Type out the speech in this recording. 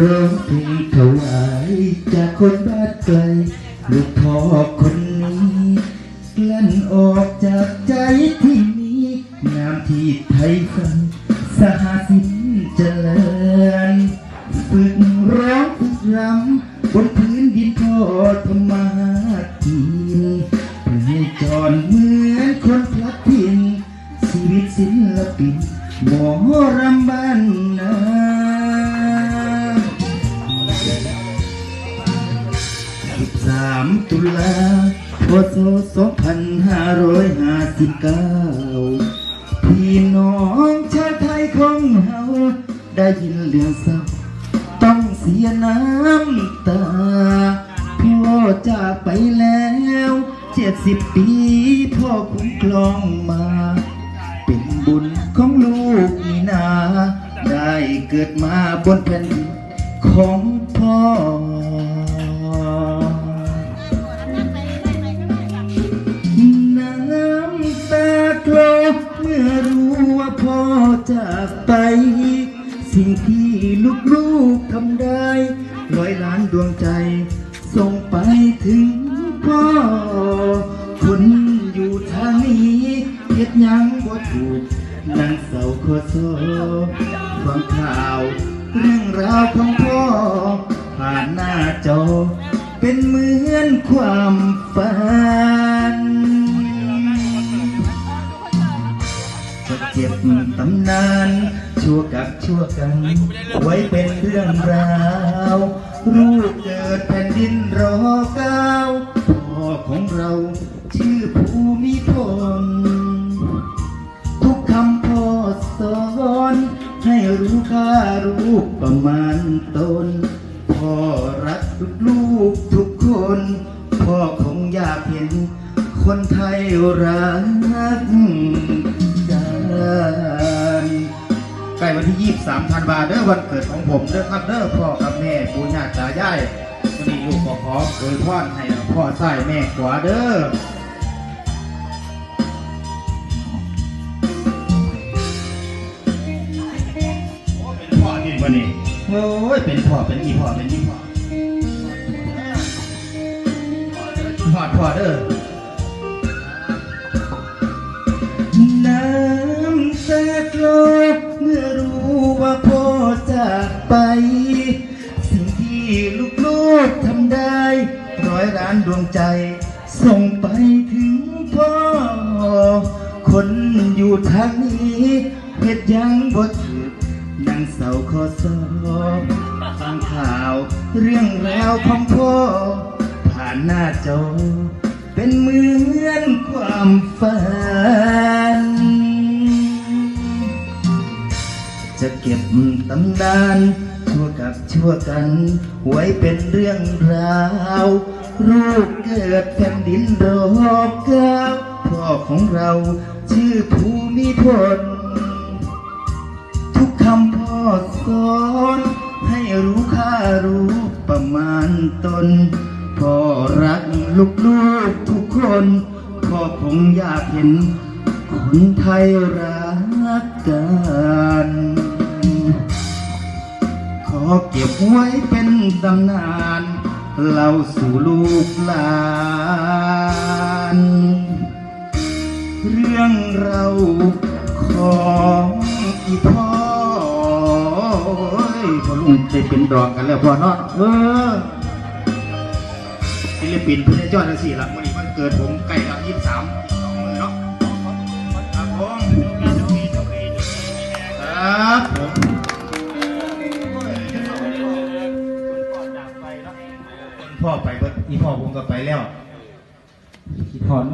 ร้องเพลงถวายจากคนบ้านไกลลูกพ่อคนนี้กลั่นออกจากใจที่มีน้ำที่ไทยฟังสหสิน 13 ตุลาพศ2559 พี่น้องชาวไทยของเฮาได้ยินเรื่องเศร้าต้องเสียน้ำตาพ่อจากไปแล้วเจ็ดสิบปีพ่อคุ้มครองมา เป็นบุญของลูกนี่นา ได้เกิดมาบนแผ่นดินของพ่อ จากไป สิ่งที่ลูกๆทำได้ ร้อยล้านดวงใจ ส่งไปถึงพ่อ คนอยู่ทางนี้เฮ็ดยังบ่ถูกนั่งเศร้าขอโซฟังข่าว เรื่องราวของพ่อ ผ่านหน้าจอ เป็นเหมือนความฝัน ชั่วกับชั่วกัน ไว้เป็นเรื่องราวลูกเกิดแผ่นดินรอเก้าพ่อของเราชื่อภูมิพลทุกคำพ่อสอนให้รู้ค่ารู้ประมาณตนพ่อรักลูกทุกคน พ่อคงอยากเห็นคนไทยรักกัน ใกล้วันที่ 23ธันวาเด้อวันเกิดของผมเด้อครับเด้อพ่อกับแม่ปู่ย่าตายายวันนี้ลูกก็ขอโดยพรให้พ่อใส่แม่ขวาเด้อเป็นพ่อที่วันนี้โอ้ยเป็นพ่อเป็นอีพ่อเป็นอีพ่อพ่อพ่อเด้อ เมื่อรู้ว่าพ่อจากไป สิ่งที่ลูกๆทำได้ ร้อยล้านดวงใจ ส่งไปถึงพ่อ คนอยู่ทางนี้เหตุยังบ่ถือนั่งเศร้าขอสอฟังข่าว เรื่องราวของพ่อ ผ่านหน้าจอ เป็นเหมือนความฝัน จะเก็บตำนานชั่วกับชั่วกันไว้เป็นเรื่องราวลูกเกิดแผ่นดินรอบเก้าพ่อของเราชื่อภูมิพล ทุกคำพ่อสอนให้รู้ค่ารู้ประมาณตนพ่อรักลูกๆทุกคนพ่อคงอยากเห็นคนไทยรักกัน เก็บไว้เป็นตำนานเล่าสู่ลูกหลาน เรื่องเราของอีพ่อเอ้ยพอลุงจะเป็นดอกกันแล้วพอเนาะเออศิลปินเพื่อนจอดทั้งสี่ละวันนี้วันเกิดผมใกล้กับยี่สิบสามสองมือเนาะครับผมครับผม พ่อไปเบิดอีพ่อผมก็ไปแล้วอีพ่อด